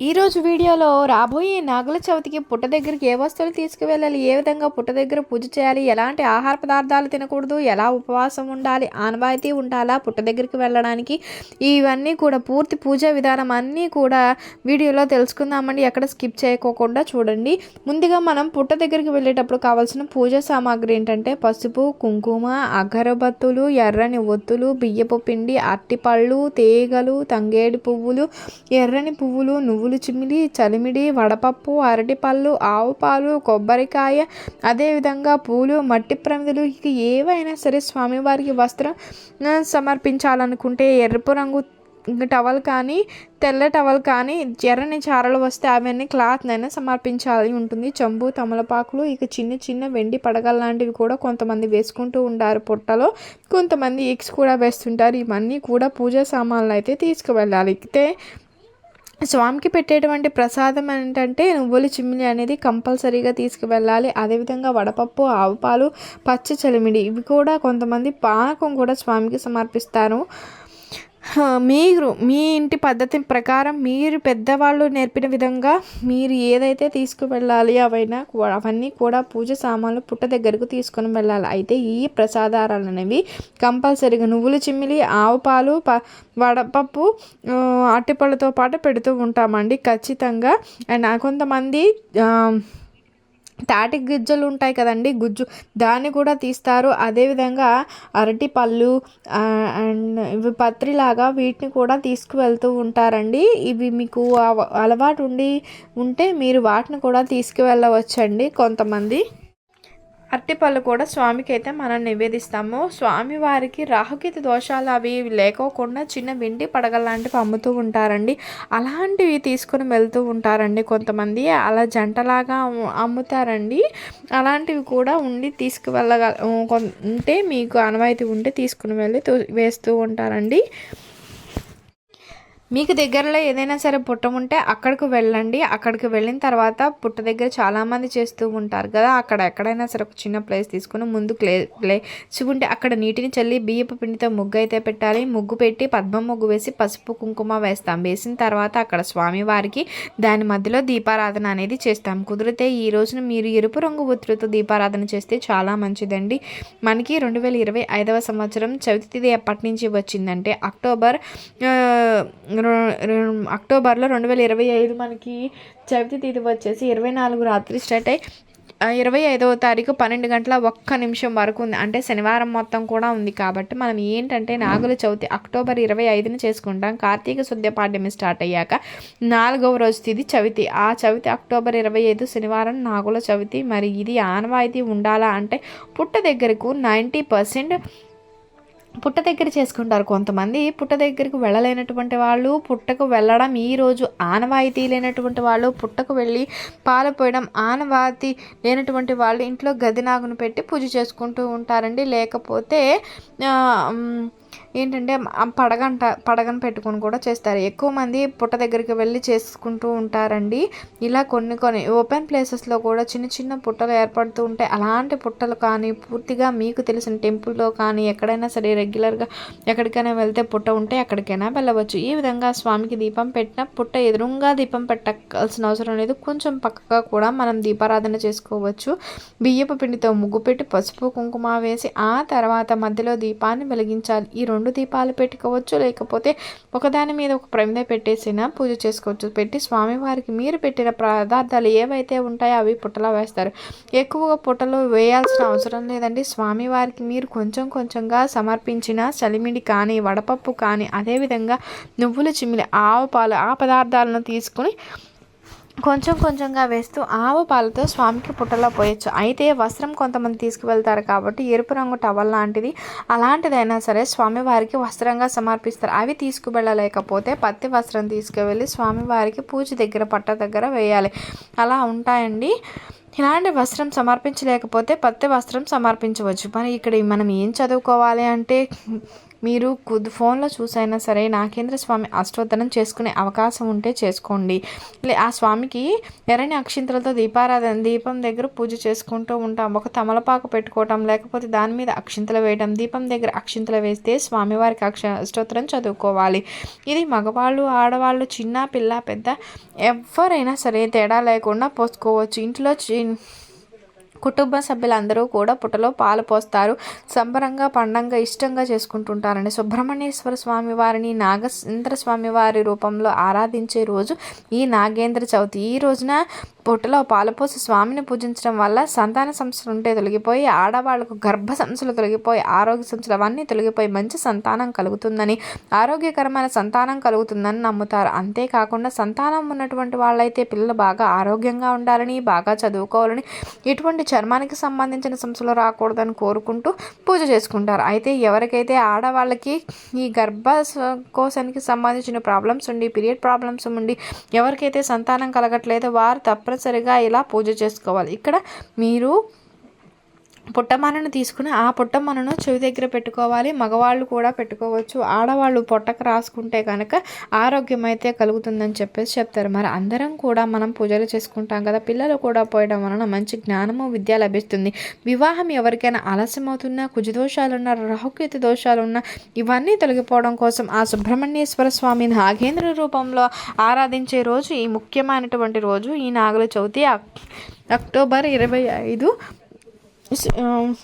ఈరోజు వీడియోలో రాబోయే నాగుల చవితికి పుట్ట దగ్గరికి ఏ వస్తువులు తీసుకువెళ్ళాలి? ఏ విధంగా పుట్ట దగ్గర పూజ చేయాలి? ఎలాంటి ఆహార పదార్థాలు తినకూడదు? ఎలా ఉపవాసం ఉండాలి? ఆనవాయితీ ఉండాలా పుట్ట దగ్గరికి వెళ్ళడానికి? ఇవన్నీ కూడా పూర్తి పూజా విధానం అన్నీ కూడా వీడియోలో తెలుసుకుందామండి. ఎక్కడ స్కిప్ చేయకోకుండా చూడండి. ముందుగా మనం పుట్ట దగ్గరికి వెళ్ళేటప్పుడు కావాల్సిన పూజా సామాగ్రి ఏంటంటే పసుపు కుంకుమ అగరబత్తులు ఎర్రని ఒత్తులు బియ్యపు పిండి అరటిపళ్ళు తీగలు తంగేడి పువ్వులు ఎర్రని పువ్వులు నువ్వు నువ్వులు చిమిలి చలిమిడి వడపప్పు అరటిపళ్ళు ఆవు పాలు కొబ్బరికాయ అదేవిధంగా పూలు మట్టి ప్రమిదలు ఇక ఏవైనా సరే స్వామివారికి వస్త్రం సమర్పించాలనుకుంటే ఎరుపు రంగు టవల్ కానీ తెల్ల టవల్ కానీ ఎర్రని చారలు వస్తే అవన్నీ క్లాత్నైనా సమర్పించాలి ఉంటుంది. చెంబు తమలపాకులు ఇక చిన్న చిన్న వెండి పడగలు లాంటివి కూడా కొంతమంది వేసుకుంటూ ఉంటారు పొట్టలో. కొంతమంది ఎగ్స్ కూడా వేస్తుంటారు. ఇవన్నీ కూడా పూజా సామాన్లు అయితే తీసుకువెళ్ళాలి. అయితే స్వామికి పెట్టేటువంటి ప్రసాదం ఏంటంటే నువ్వుల చిమ్మిలి అనేది కంపల్సరీగా తీసుకువెళ్ళాలి. అదేవిధంగా వడపప్పు ఆవుపాలు పచ్చ చలిమిడి ఇవి కూడా కొంతమంది పానకం కూడా స్వామికి సమర్పిస్తారు. మీరు మీ ఇంటి పద్ధతి ప్రకారం మీరు పెద్దవాళ్ళు నేర్పిన విధంగా మీరు ఏదైతే తీసుకువెళ్ళాలి అవైనా అవన్నీ కూడా పూజ సామాన్లు పుట్ట దగ్గరకు తీసుకొని వెళ్ళాలి. అయితే ఈ ప్రసాదారాలు అనేవి కంపల్సరీగా నువ్వులు చిమ్మిలి ఆవు పాలు ప వడపప్పు అట్టిపళ్ళతో అరటిపళ్ళతో పాటు పెడుతూ ఉంటామండి ఖచ్చితంగా. అండ్ కొంతమంది తాటి గిజ్జలు ఉంటాయి కదండి గుజ్జు. దాన్ని కూడా తీస్తారు. అదేవిధంగా అరటి పళ్ళు అండ్ ఇవి పత్రిలాగా వీటిని కూడా తీసుకువెళ్తూ ఉంటారండి. ఇవి మీకు అవ- అలవాటు ఉండి ఉంటే మీరు వాటిని కూడా తీసుకువెళ్ళవచ్చండి కొంతమంది. అరటిపళ్ళు కూడా స్వామికి అయితే మనం నివేదిస్తాము. స్వామి వారికి రాహుకేతు దోషాలు అవి లేకోకుండా చిన్న వెండి పడగలాంటివి అమ్ముతూ ఉంటారండి. అలాంటివి తీసుకుని వెళ్తూ ఉంటారండి కొంతమంది. అలా జంటలాగా అమ్ముతారండి. అలాంటివి కూడా ఉండి తీసుకువెళ్ళగ ఉంటే మీకు అనువాయితీ ఉంటే తీసుకుని వెళ్ళి వేస్తూ ఉంటారండి. మీకు దగ్గరలో ఏదైనా సరే పుట్ట ఉంటే అక్కడికి వెళ్ళండి. అక్కడికి వెళ్ళిన తర్వాత పుట్ట దగ్గర చాలామంది చేస్తూ ఉంటారు కదా. అక్కడ ఎక్కడైనా సరే ఒక చిన్న ప్లేస్ తీసుకుని ముందు ప్లే ప్లేస్ ఉంటే అక్కడ నీటిని చల్లి బియ్యపు పిండితో ముగ్గు అయితే పెట్టాలి. ముగ్గు పెట్టి పద్మం ముగ్గు వేసి పసుపు కుంకుమ వేస్తాం. వేసిన తర్వాత అక్కడ స్వామివారికి దాని మధ్యలో దీపారాధన అనేది చేస్తాం. కుదిరితే ఈ రోజున మీరు ఎరుపు రంగు ఒత్తిడితో దీపారాధన చేస్తే చాలా మంచిదండి. మనకి రెండు వేల ఇరవై ఐదవ సంవత్సరం చవితి తిథి ఎప్పటి నుంచి వచ్చిందంటే అక్టోబర్ అక్టోబర్లో రెండు వేల ఇరవై ఐదు మనకి చవితి తిథి వచ్చేసి ఇరవై నాలుగు రాత్రి స్టార్ట్ అయ్యి ఇరవై ఐదవ తారీఖు పన్నెండు గంటల ఒక్క నిమిషం వరకు ఉంది. అంటే శనివారం మొత్తం కూడా ఉంది కాబట్టి మనం ఏంటంటే నాగుల చవితి అక్టోబర్ ఇరవై ఐదున చేసుకుంటాం. కార్తీక శుద్ధ పాడ్యమి స్టార్ట్ అయ్యాక నాలుగవ రోజు తిది చవితి. ఆ చవితి అక్టోబర్ ఇరవై ఐదు శనివారం నాగుల చవితి. మరి ఇది ఆనవాయితీ ఉండాలా అంటే పుట్ట దగ్గరకు నైంటీ పర్సెంట్ పుట్ట దగ్గర చేసుకుంటారు. కొంతమంది పుట్ట దగ్గరికి వెళ్ళలేనటువంటి వాళ్ళు పుట్టకు వెళ్ళడం ఈ రోజు ఆనవాయితీ లేనటువంటి వాళ్ళు పుట్టకు వెళ్ళి పాలు పోయడం ఆనవాయితీ లేనటువంటి వాళ్ళు ఇంట్లో గదినాగును పెట్టి పూజ చేసుకుంటూ ఉంటారండి. లేకపోతే ఏంటంటే పడగంట పడగను పెట్టుకొని కూడా చేస్తారు. ఎక్కువ మంది పుట్ట దగ్గరికి వెళ్ళి చేసుకుంటూ ఉంటారండి. ఇలా కొన్ని కొన్ని ఓపెన్ ప్లేసెస్లో కూడా చిన్న చిన్న పుట్టలు ఏర్పడుతూ ఉంటాయి. అలాంటి పుట్టలు కానీ పూర్తిగా మీకు తెలిసిన టెంపుల్లో కానీ ఎక్కడైనా సరే రెగ్యులర్గా ఎక్కడికైనా వెళ్తే పుట్ట ఉంటే ఎక్కడికైనా వెళ్ళవచ్చు. ఈ విధంగా స్వామికి దీపం పెట్టిన పుట్ట ఎదురుగా దీపం పెట్టాల్సిన అవసరం లేదు. కొంచెం పక్కగా కూడా మనం దీపారాధన చేసుకోవచ్చు. బియ్యపు పిండితో ముగ్గు పెట్టి పసుపు కుంకుమ వేసి ఆ తర్వాత మధ్యలో దీపాన్ని వెలిగించాలి. ఈ రెండు దీపాలు పెట్టుకోవచ్చు లేకపోతే ఒకదాని మీద ఒక ప్రమిద పెట్టేసిన పూజ చేసుకోవచ్చు. పెట్టి స్వామివారికి మీరు పెట్టిన పదార్థాలు ఏవైతే ఉంటాయో అవి పుట్టలో వేస్తారు. ఎక్కువగా పుట్టలో వేయాల్సిన అవసరం లేదండి. స్వామివారికి మీరు కొంచెం కొంచెంగా సమర్పించిన చలిమిడి కానీ వడపప్పు కానీ అదేవిధంగా నువ్వుల చిమ్మిలి ఆవు పాలు ఆ పదార్థాలను తీసుకుని కొంచెం కొంచెంగా వేస్తూ ఆవు పాలతో స్వామికి పుట్టలో పోయొచ్చు. అయితే వస్త్రం కొంతమంది తీసుకువెళ్తారు కాబట్టి ఎరుపు రంగు టవల్ లాంటిది. అలాంటిదైనా సరే స్వామివారికి వస్త్రంగా సమర్పిస్తారు. అవి తీసుకువెళ్ళలేకపోతే పత్తి వస్త్రం తీసుకువెళ్ళి స్వామివారికి పూజ దగ్గర పట్ట దగ్గర వేయాలి. అలా ఉంటాయండి. ఇలాంటి వస్త్రం సమర్పించలేకపోతే పత్తి వస్త్రం సమర్పించవచ్చు. మరి ఇక్కడ మనం ఏం చదువుకోవాలి అంటే మీరు కుద్ ఫోన్లో చూసైనా సరే నాగేంద్ర స్వామి అష్టోత్తరం చేసుకునే అవకాశం ఉంటే చేసుకోండి. ఆ స్వామికి ఎర్రని అక్షింతలతో దీపారాధన దీపం దగ్గర పూజ చేసుకుంటూ ఉంటాం. ఒక తమలపాకు పెట్టుకోవటం లేకపోతే దాని మీద అక్షింతలు వేయటం దీపం దగ్గర అక్షింతలు వేస్తే స్వామివారికి అక్ష అష్టోత్తరం చదువుకోవాలి. ఇది మగవాళ్ళు ఆడవాళ్ళు చిన్న పిల్ల పెద్ద ఎవరైనా సరే తేడా లేకుండా పోసుకోవచ్చు. ఇంట్లో చి కుటుంబ సభ్యులందరూ కూడా పుట్టలో పాలు పోస్తారు. సంబరంగా పండంగా ఇష్టంగా చేసుకుంటుంటారని సుబ్రహ్మణ్యేశ్వర స్వామి వారిని నాగేంద్ర స్వామి వారి రూపంలో ఆరాధించే రోజు ఈ నాగేంద్ర చవితి. ఈ రోజున పుట్టలో పాలపోసి స్వామిని పూజించడం వల్ల సంతాన సమస్యలు ఉంటే తొలగిపోయి ఆడవాళ్ళకు గర్భ సమస్యలు తొలగిపోయి ఆరోగ్య సమస్యలు అవన్నీ తొలగిపోయి మంచి సంతానం కలుగుతుందని ఆరోగ్యకరమైన సంతానం కలుగుతుందని నమ్ముతారు. అంతేకాకుండా సంతానం ఉన్నటువంటి వాళ్ళైతే పిల్లలు బాగా ఆరోగ్యంగా ఉండాలని బాగా చదువుకోవాలని ఇటువంటి చర్మానికి సంబంధించిన సమస్యలు రాకూడదని కోరుకుంటూ పూజ చేసుకుంటారు. అయితే ఎవరికైతే ఆడవాళ్ళకి ఈ గర్భ కోశానికి సంబంధించిన ప్రాబ్లమ్స్ ఉండి పీరియడ్ ప్రాబ్లమ్స్ ఉండి ఎవరికైతే సంతానం కలగట్లేదో వారు తప్పనిసరిగా ఇలా పూజ చేసుకోవాలి. ఇక్కడ మీరు పుట్టమనను తీసుకుని ఆ పుట్టమనను చెవి దగ్గర పెట్టుకోవాలి. మగవాళ్ళు కూడా పెట్టుకోవచ్చు. ఆడవాళ్ళు పొట్టకు రాసుకుంటే కనుక ఆరోగ్యం అయితే కలుగుతుందని చెప్పేసి చెప్తారు. మరి అందరం కూడా మనం పూజలు చేసుకుంటాం కదా పిల్లలు కూడా పోయడం వలన మంచి జ్ఞానము విద్య లభిస్తుంది. వివాహం ఎవరికైనా ఆలస్యమవుతున్నా కుజదోషాలున్నా రాహుకేతు దోషాలున్నా ఇవన్నీ తొలగిపోవడం కోసం ఆ సుబ్రహ్మణ్యేశ్వర స్వామి నాగేంద్ర రూపంలో ఆరాధించే రోజు ఈ ముఖ్యమైనటువంటి రోజు ఈ నాగుల చవితి అక్టోబర్ ఇరవై ఐదు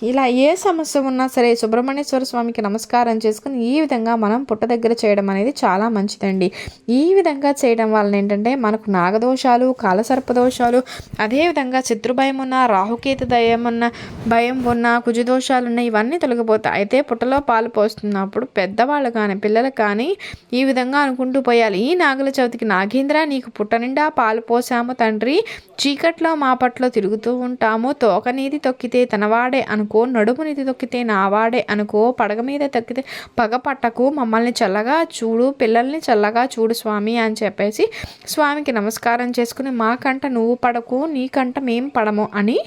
ఇలా ఏ సమస్య ఉన్నా సరే సుబ్రహ్మణ్యేశ్వర స్వామికి నమస్కారం చేసుకుని ఈ విధంగా మనం పుట్ట దగ్గర చేయడం అనేది చాలా మంచిదండి. ఈ విధంగా చేయడం వలన ఏంటంటే మనకు నాగదోషాలు కాలసర్పదోషాలు అదేవిధంగా శత్రుభయం ఉన్న రాహుకేతు దయం ఉన్న భయం ఉన్న కుజదోషాలు ఉన్న ఇవన్నీ తొలగిపోతాయి. అయితే పుట్టలో పాలు పోస్తున్నప్పుడు పెద్దవాళ్ళు కానీ పిల్లలు కానీ ఈ విధంగా అనుకుంటూ పోయాలి. ఈ నాగుల చవితికి నాగేంద్ర నీకు పుట్ట నిండా పాలు పోసాము తండ్రి. చీకట్లో మా పట్లో తిరుగుతూ ఉంటాము. తోకనీది తొక్కితే తనవాడే అనుకో నడుమునిది తొక్కితే నావాడే అనుకో పడగ మీద తొక్కితే పగ పట్టకు మమ్మల్ని చల్లగా చూడు పిల్లల్ని చల్లగా చూడు స్వామి అని చెప్పేసి స్వామికి నమస్కారం చేసుకుని మాకంట నువ్వు పడకు నీకంట మేం పడము అని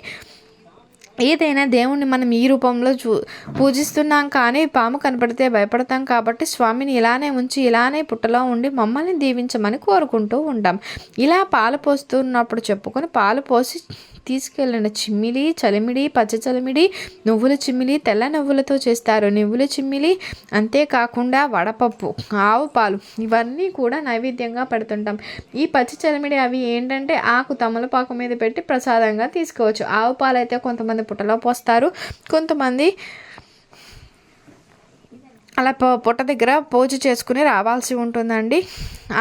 ఏదైనా దేవుణ్ణి మనం ఈ రూపంలో చూ పూజిస్తున్నాం కానీ పాము కనపడితే భయపడతాం కాబట్టి స్వామిని ఇలానే ఉంచి ఇలానే పుట్టలో ఉండి మమ్మల్ని దీవించమని కోరుకుంటూ ఉంటాం ఇలా పాలు పోస్తున్నప్పుడు చెప్పుకొని పాలు పోసి తీసుకెళ్ళిన చిమ్మిలి చలిమిడి పచ్చ చలిమిడి నువ్వుల చిమ్మిలి తెల్ల నువ్వులతో చేస్తారు. నువ్వుల చిమ్మిలి అంతేకాకుండా వడపప్పు ఆవు పాలు ఇవన్నీ కూడా నైవేద్యంగా పెడుతుంటాం. ఈ పచ్చి చలిమిడి అవి ఏంటంటే ఆకు తమలపాకు మీద పెట్టి ప్రసాదంగా తీసుకోవచ్చు. ఆవు పాలు అయితే కొంతమంది పుట్టలో పోస్తారు. కొంతమంది అలా పుట్ట దగ్గర పూజ చేసుకుని రావాల్సి ఉంటుందండి.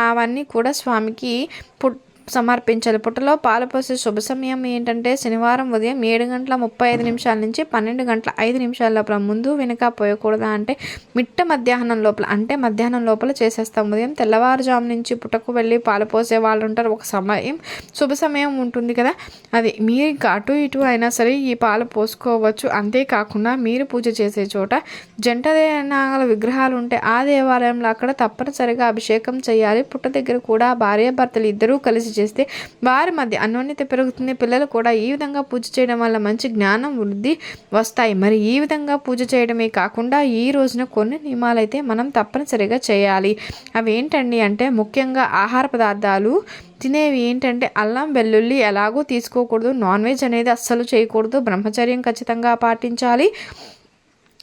అవన్నీ కూడా స్వామికి పుట్ సమర్పించాలి పుట్టలో పాలు పోసే శుభ సమయం ఏంటంటే శనివారం ఉదయం ఏడు గంటల ముప్పై ఐదు నిమిషాల నుంచి పన్నెండు గంటల ఐదు నిమిషాల లోపల ముందు వెనుక పోయకూడదా అంటే మిట్ట మధ్యాహ్నం లోపల అంటే మధ్యాహ్నం లోపల చేసేస్తాం. ఉదయం తెల్లవారుజాము నుంచి పుట్టకు వెళ్ళి పాలు పోసే వాళ్ళు ఉంటారు. ఒక సమయం శుభ సమయం ఉంటుంది కదా. అది మీరు అటు ఇటు అయినా సరే ఈ పాలు పోసుకోవచ్చు. అంతేకాకుండా మీరు పూజ చేసే చోట జంట నాగల విగ్రహాలు ఉంటే ఆ దేవాలయంలో అక్కడ తప్పనిసరిగా అభిషేకం చేయాలి. పుట్ట దగ్గర కూడా భార్యాభర్తలు ఇద్దరూ కలిసి చేస్తే వారి మధ్య అన్యోన్యత పెరుగుతుంది. పిల్లలు కూడా ఈ విధంగా పూజ చేయడం వల్ల మంచి జ్ఞానం వృద్ధి వస్తాయి. మరి ఈ విధంగా పూజ చేయడమే కాకుండా ఈ రోజున కొన్ని నియమాలు అయితే మనం తప్పనిసరిగా చేయాలి. అవి ఏంటండి అంటే ముఖ్యంగా ఆహార పదార్థాలు తినేవి ఏంటంటే అల్లం వెల్లుల్లి ఎలాగో తీసుకోకూడదు. నాన్ వెజ్ అనేది అస్సలు చేయకూడదు. బ్రహ్మచర్యం ఖచ్చితంగా పాటించాలి.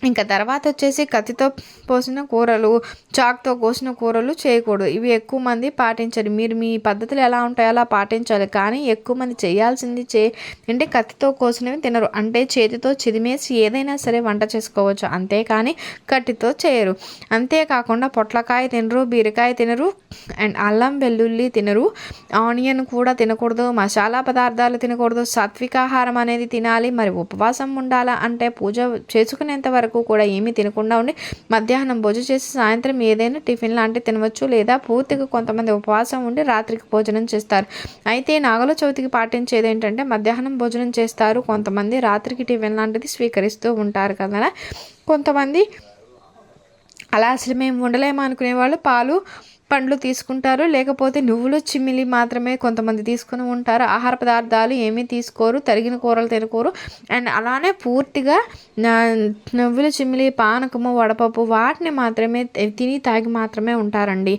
ఇంకా తర్వాత వచ్చేసి కత్తితో పోసిన కూరలు చాక్తో కోసిన కూరలు చేయకూడదు. ఇవి ఎక్కువ మంది పాటించరు. మీరు మీ పద్ధతులు ఎలా ఉంటాయో అలా పాటించాలి. కానీ ఎక్కువ మంది చేయాల్సింది చే అంటే కత్తితో కోసినవి తినరు. అంటే చేతితో చిదిమేసి ఏదైనా సరే వంట చేసుకోవచ్చు. అంతేకాని కత్తితో చేయరు. అంతేకాకుండా పొట్లకాయ తినరు బీరకాయ తినరు అండ్ అల్లం వెల్లుల్లి తినరు. ఆనియన్ కూడా తినకూడదు మసాలా పదార్థాలు తినకూడదు సాత్వికాహారం అనేది తినాలి మరి ఉపవాసం ఉండాలా అంటే పూజ చేసుకునేంత వరకు కూడా ఏమీ తినకుండా ఉండి మధ్యాహ్నం భోజనం చేసి సాయంత్రం ఏదైనా టిఫిన్ లాంటివి తినవచ్చు లేదా పూర్తిగా కొంతమంది ఉపవాసం ఉండి రాత్రికి భోజనం చేస్తారు. అయితే నాగల చవితికి పాటించేది ఏంటంటే మధ్యాహ్నం భోజనం చేస్తారు. కొంతమంది రాత్రికి టిఫిన్ లాంటిది స్వీకరిస్తూ ఉంటారు కదా. కొంతమంది అలా అసలు మేము ఉండలేము అనుకునే వాళ్ళు పాలు పండ్లు తీసుకుంటారు. లేకపోతే నువ్వులు చిమ్మిలి మాత్రమే కొంతమంది తీసుకుని ఉంటారు. ఆహార పదార్థాలు ఏమీ తీసుకోరు తరిగిన కూరలు తినకూరు. అండ్ అలానే పూర్తిగా నువ్వులు చిమ్మిలి పానకము వడపప్పు వాటిని మాత్రమే తిని తాగి మాత్రమే ఉంటారండి.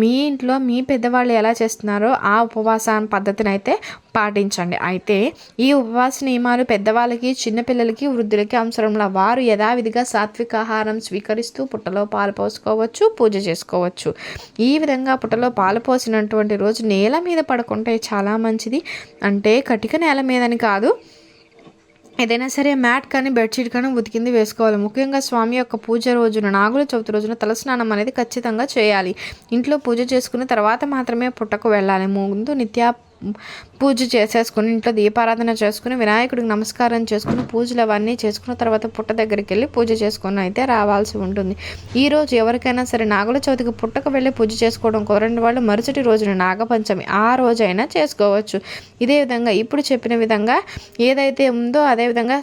మీ ఇంట్లో మీ పెద్దవాళ్ళు ఎలా చేస్తున్నారో ఆ ఉపవాస పద్ధతిని అయితే పాటించండి. అయితే ఈ ఉపవాస నియమాలు పెద్దవాళ్ళకి చిన్నపిల్లలకి వృద్ధులకి అవసరంలో. వారు యథావిధిగా సాత్విక ఆహారం స్వీకరిస్తూ పుట్టలో పాలు పోసుకోవచ్చు పూజ చేసుకోవచ్చు. ఈ విధంగా పుట్టలో పాలు పోసినటువంటి రోజు నేల మీద పడుకుంటే చాలా మంచిది. అంటే కటిక నేల మీదని కాదు. ఏదైనా సరే మ్యాట్ కానీ బెడ్షీట్ కానీ ఉతికింది వేసుకోవాలి. ముఖ్యంగా స్వామి యొక్క పూజ రోజున నాగుల చవితి రోజున తలస్నానం అనేది ఖచ్చితంగా చేయాలి. ఇంట్లో పూజ చేసుకున్న తర్వాత మాత్రమే పుట్టకు వెళ్ళాలి. ముందు నిత్య పూజ చేసేసుకుని ఇంట్లో దీపారాధన చేసుకుని వినాయకుడికి నమస్కారం చేసుకుని పూజలు అవన్నీ చేసుకున్న తర్వాత పుట్ట దగ్గరికి వెళ్ళి పూజ చేసుకుని అయితే రావాల్సి ఉంటుంది. ఈరోజు ఎవరికైనా సరే నాగుల చవితికి పుట్టకు వెళ్ళి పూజ చేసుకోవడం కోరండి వాళ్ళు. మరుసటి రోజున నాగపంచమి ఆ రోజైనా చేసుకోవచ్చు. ఇదే విధంగా ఇప్పుడు చెప్పిన విధంగా ఏదైతే ఉందో అదేవిధంగా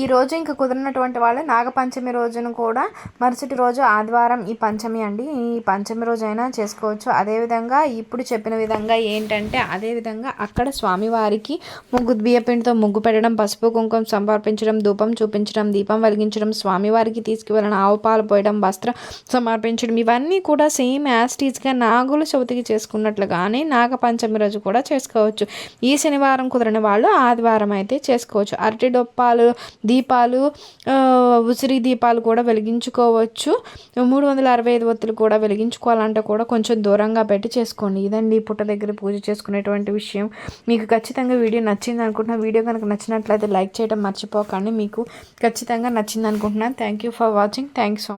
ఈ రోజు ఇంకా కుదిరినటువంటి వాళ్ళు నాగపంచమి రోజును కూడా మరుసటి రోజు ఆదివారం ఈ పంచమి అండి. ఈ పంచమి రోజు అయినా చేసుకోవచ్చు అదేవిధంగా ఇప్పుడు చెప్పిన విధంగా ఏంటంటే అదేవిధంగా అక్కడ స్వామివారికి ముగ్గు బియ్యపిండితో ముగ్గు పెట్టడం పసుపు కుంకుమ సమర్పించడం ధూపం చూపించడం దీపం వెలిగించడం స్వామివారికి తీసుకువెళ్ళిన ఆవు పాలు పోయడం వస్త్రం సమర్పించడం ఇవన్నీ కూడా సేమ్ యాస్టీజ్గా నాగుల చవితికి చేసుకున్నట్లుగానే నాగపంచమి రోజు కూడా చేసుకోవచ్చు. ఈ శనివారం కుదిరిన వాళ్ళు ఆదివారం అయితే చేసుకోవచ్చు. అరటి డొప్పాలు దీపాలు ఉసిరి దీపాలు కూడా వెలిగించుకోవచ్చు. మూడు వందల అరవై ఐదు ఒత్తులు కూడా వెలిగించుకోవాలంటే కూడా కొంచెం దూరంగా పెట్టి చేసుకోండి. ఇదండి పుట్ట దగ్గర పూజ చేసుకునేటువంటి విషయం. మీకు ఖచ్చితంగా వీడియో నచ్చింది అనుకుంటున్నా. వీడియో కనుక నచ్చినట్లయితే లైక్ చేయడం మర్చిపోకండి. మీకు ఖచ్చితంగా నచ్చింది అనుకుంటున్నాను. Thank you for watching thanks